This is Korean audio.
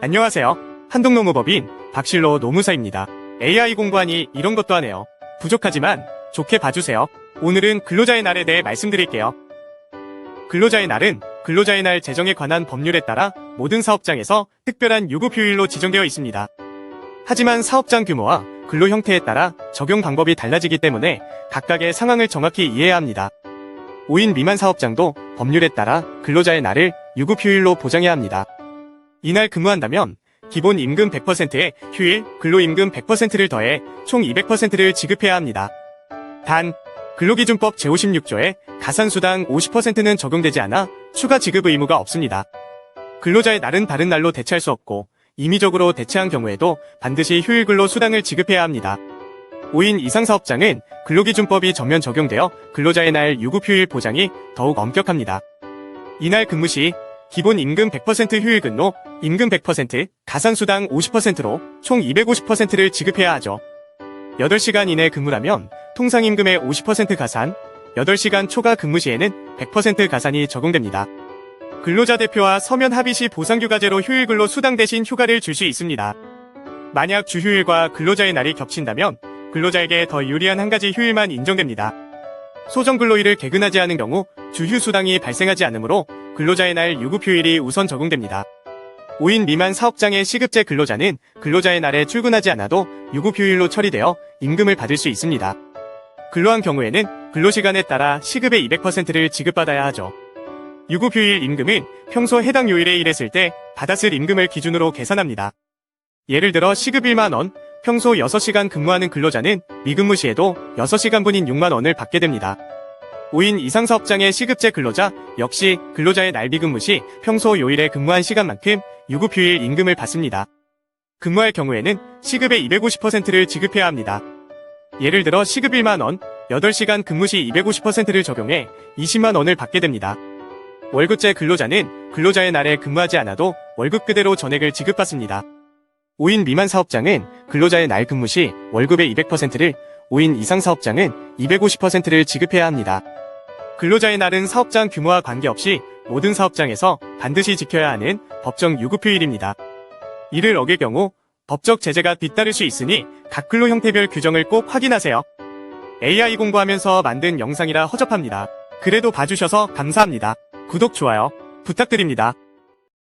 안녕하세요. 한동노무법인 박실로 노무사입니다. AI 공부하니 이런 것도 하네요. 부족하지만 좋게 봐주세요. 오늘은 근로자의 날에 대해 말씀드릴게요. 근로자의 날은 근로자의 날 제정에 관한 법률에 따라 모든 사업장에서 특별한 유급 휴일로 지정되어 있습니다. 하지만 사업장 규모와 근로 형태에 따라 적용 방법이 달라지기 때문에 각각의 상황을 정확히 이해해야 합니다. 5인 미만 사업장도 법률에 따라 근로자의 날을 유급 휴일로 보장해야 합니다. 이날 근무한다면 기본 임금 100%에 휴일, 근로임금 100%를 더해 총 200%를 지급해야 합니다. 단, 근로기준법 제56조에 가산수당 50%는 적용되지 않아 추가 지급 의무가 없습니다. 근로자의 날은 다른 날로 대체할 수 없고 임의적으로 대체한 경우에도 반드시 휴일 근로 수당을 지급해야 합니다. 5인 이상 사업장은 근로기준법이 전면 적용되어 근로자의 날 유급 휴일 보장이 더욱 엄격합니다. 이날 근무 시 기본 임금 100% 휴일 근로, 임금 100%, 가산수당 50%로 총 250%를 지급해야 하죠. 8시간 이내 근무라면 통상임금의 50% 가산, 8시간 초과 근무 시에는 100% 가산이 적용됩니다. 근로자 대표와 서면 합의 시 보상휴가제로 휴일 근로 수당 대신 휴가를 줄 수 있습니다. 만약 주휴일과 근로자의 날이 겹친다면 근로자에게 더 유리한 한 가지 휴일만 인정됩니다. 소정 근로일을 개근하지 않은 경우 주휴 수당이 발생하지 않으므로 근로자의 날 유급휴일이 우선 적용됩니다. 5인 미만 사업장의 시급제 근로자는 근로자의 날에 출근하지 않아도 유급휴일로 처리되어 임금을 받을 수 있습니다. 근로한 경우에는 근로시간에 따라 시급의 200%를 지급받아야 하죠. 유급휴일 임금은 평소 해당 요일에 일했을 때 받았을 임금을 기준으로 계산합니다. 예를 들어 시급 1만원, 평소 6시간 근무하는 근로자는 미근무 시에도 6시간분인 6만원을 받게 됩니다. 5인 이상 사업장의 시급제 근로자 역시 근로자의 날비 근무 시 평소 요일에 근무한 시간만큼 유급휴일 임금을 받습니다. 근무할 경우에는 시급의 250%를 지급해야 합니다. 예를 들어 시급 1만원, 8시간 근무 시 250%를 적용해 20만원을 받게 됩니다. 월급제 근로자는 근로자의 날에 근무하지 않아도 월급 그대로 전액을 지급받습니다. 5인 미만 사업장은 근로자의 날 근무 시 월급의 200%를, 5인 이상 사업장은 250%를 지급해야 합니다. 근로자의 날은 사업장 규모와 관계없이 모든 사업장에서 반드시 지켜야 하는 법정 유급휴일입니다. 이를 어길 경우 법적 제재가 뒤따를 수 있으니 각 근로 형태별 규정을 꼭 확인하세요. AI 공부하면서 만든 영상이라 허접합니다. 그래도 봐주셔서 감사합니다. 구독, 좋아요 부탁드립니다.